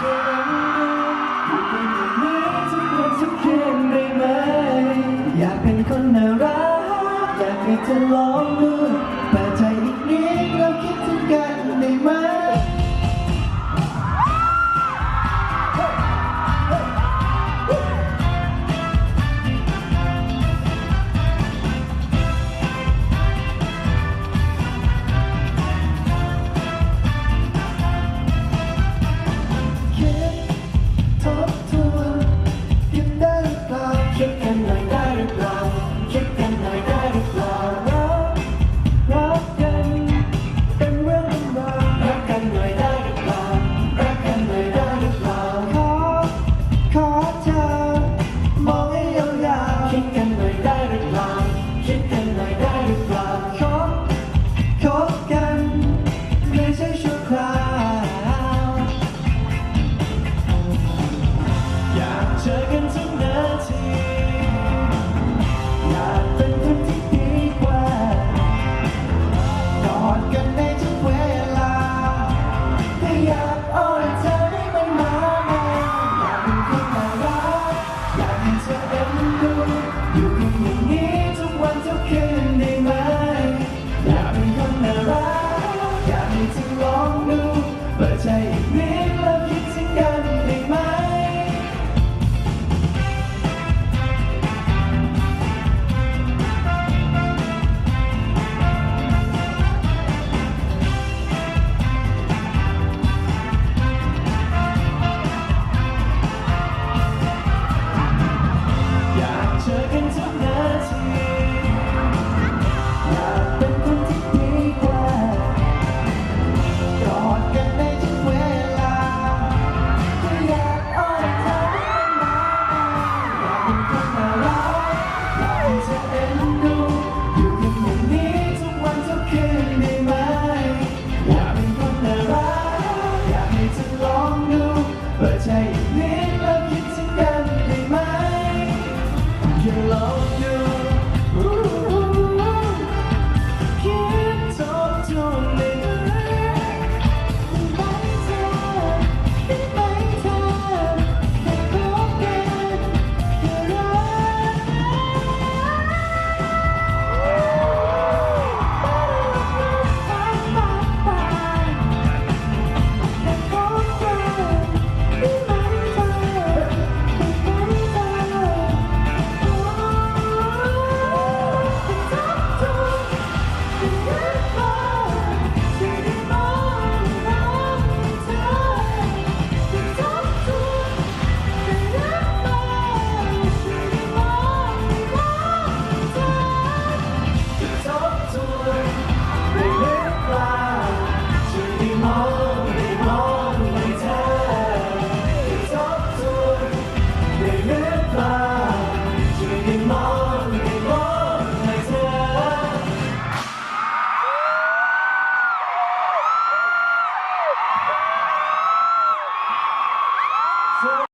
อยากเป็นคนน่ารัก อยากให้เธอลองดูเปิดใจอีกนิดเราคิดถึงกันได้ไหม ใจไ Thank you. Oh.